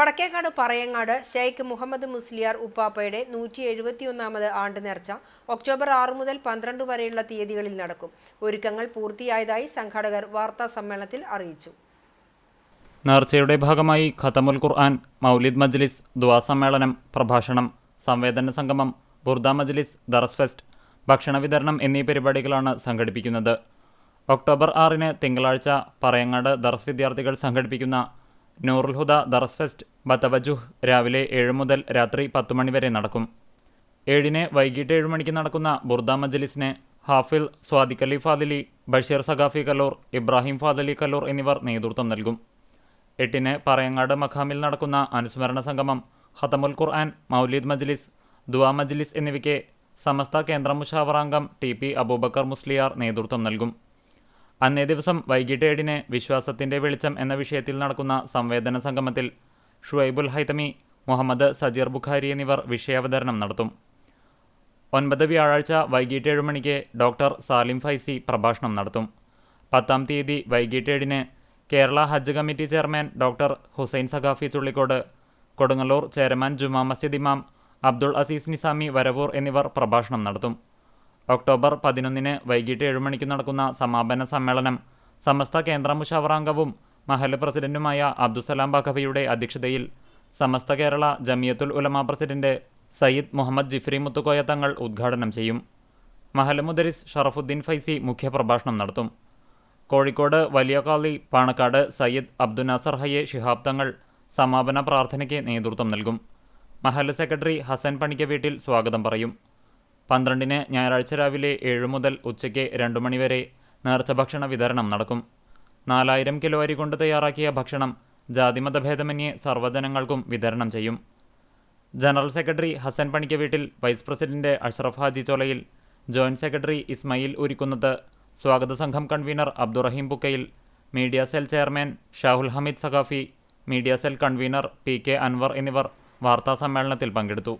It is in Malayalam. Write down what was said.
വടക്കേക്കാട് പറയങ്ങാട് ഷെയ്ഖ് മുഹമ്മദ് മുസ്ലിയാർ ഉപ്പാപ്പയുടെ നൂറ്റി എഴുപത്തിയൊന്നാമത് ആണ്ട് നേർച്ച ഒക്ടോബർ ആറ് മുതൽ പന്ത്രണ്ട് വരെയുള്ള തീയതികളിൽ നടക്കും. ഒരുക്കങ്ങൾ പൂർത്തിയായതായി സംഘാടകർ വാർത്താ സമ്മേളനത്തിൽ അറിയിച്ചു. നേർച്ചയുടെ ഭാഗമായി ഖത്തമുൽ ഖുർആൻ മൗലിദ് മജ്ലിസ് ദുവാ സമ്മേളനം പ്രഭാഷണം സംവേദന സംഗമം ബുർദ മജ്ലിസ് ദറസ് ഫെസ്റ്റ് ഭക്ഷണ വിതരണം എന്നീ പരിപാടികളാണ് സംഘടിപ്പിക്കുന്നത്. ഒക്ടോബർ ആറിന് തിങ്കളാഴ്ച പറയങ്ങാട് ദറസ് വിദ്യാർത്ഥികൾ സംഘടിപ്പിക്കുന്ന നൂറുൽ ഹുദ ദറസ് ഫെസ്റ്റ് ബത്തവജുഹ് രാവിലെ ഏഴ് മുതൽ രാത്രി പത്ത് മണിവരെ നടക്കും. ഏഴിന് വൈകിട്ട് ഏഴ് മണിക്ക് നടക്കുന്ന ബുർദ മജ്ലിസിന് ഹാഫിൽ സ്വാദിഖ് അലി ഫാദലി ബഷീർ സഖാഫി കല്ലൂർ ഇബ്രാഹിം ഫാദലി കല്ലൂർ എന്നിവർ നേതൃത്വം നൽകും. എട്ടിന് പറയങ്ങാട് മഖാമിൽ നടക്കുന്ന അനുസ്മരണ സംഗമം ഹത്തമുൽ ഖുർആൻ മൗലീദ് മജ്ലിസ് ദുവാ മജ്ലിസ് എന്നിവയ്ക്ക് സമസ്ത കേന്ദ്ര മുഷാവറാംഗം ടി പി അബൂബക്കർ മുസ്ലിയാർ നേതൃത്വം നൽകും. അന്നേ ദിവസം വൈകിട്ട് ഏഴിന് വിശ്വാസത്തിന്റെ വെളിച്ചം എന്ന വിഷയത്തിൽ നടക്കുന്ന സംവേദന സംഗമത്തിൽ ഷുഐബുൽ ഹൈതമി മുഹമ്മദ് സജീർ ബുഖാരി എന്നിവർ വിഷയാവതരണം നടത്തും. ഒൻപത് വ്യാഴാഴ്ച വൈകിട്ട് ഏഴ് മണിക്ക് ഡോക്ടർ സാലിം ഫൈസി പ്രഭാഷണം നടത്തും. പത്താം തീയതി വൈകിട്ട് ഏഴിന് Kerala Hajj committee chairman doctor Hussain Saqafi Chullikode Kodungallur Cheraman Juma Masjid ഇമാം അബ്ദുൾ അസീസ് നിസാമി വരവൂർ എന്നിവർ പ്രഭാഷണം നടത്തും. ഒക്ടോബർ പതിനൊന്നിന് വൈകിട്ട് ഏഴ് മണിക്ക് നടക്കുന്ന സമാപന സമ്മേളനം. സമസ്ത കേന്ദ്ര മുഷാവറാംഗവും മഹൽ പ്രസിഡന്റുമായ അബ്ദുസലാം ബഖവിയുടെ അധ്യക്ഷതയിൽ സമസ്ത കേരള ജമിയത്തുൽ ഉലമ പ്രസിഡന്റ് സയ്യിദ് മുഹമ്മദ് ജിഫ്രി മുത്തുക്കോയ തങ്ങൾ ഉദ്ഘാടനം ചെയ്യും. മഹൽ മുദരിസ് ഷറഫുദ്ദീൻ ഫൈസി മുഖ്യപ്രഭാഷണം നടത്തും. കോഴിക്കോട് വലിയ കാളി പാണക്കാട് സയ്യിദ് അബ്ദുനാസർ ഹയ്യെ ഷിഹാബ് തങ്ങൾ സമാപന പ്രാർത്ഥനയ്ക്ക് നേതൃത്വം നൽകും. മഹൽ സെക്രട്ടറി ഹസൻ പണിക്ക വീട്ടിൽ സ്വാഗതം പറയും. പന്ത്രണ്ടിന് ഞായറാഴ്ച രാവിലെ ഏഴ് മുതൽ ഉച്ചയ്ക്ക് രണ്ട് മണിവരെ നേർച്ച ഭക്ഷണ വിതരണം നടക്കും. നാലായിരം കിലോ അരി കൊണ്ട് തയ്യാറാക്കിയ ഭക്ഷണം ജാതിമതഭേദമന്യേ സർവജനങ്ങൾക്കും വിതരണം ചെയ്യും. ജനറൽ സെക്രട്ടറി ഹസൻ പണിക്ക വീട്ടിൽ vice president Ashraf Haji Cholayil joint secretary Ismail Urikkunnath സ്വാഗത സംഘം convener Abdurahim Bukkayil media cell chairman Shahul Hameed Saqafi media cell convener P K Anwar എന്നിവർ വാർത്താസമ്മേളനത്തിൽ പങ്കെടുത്തു.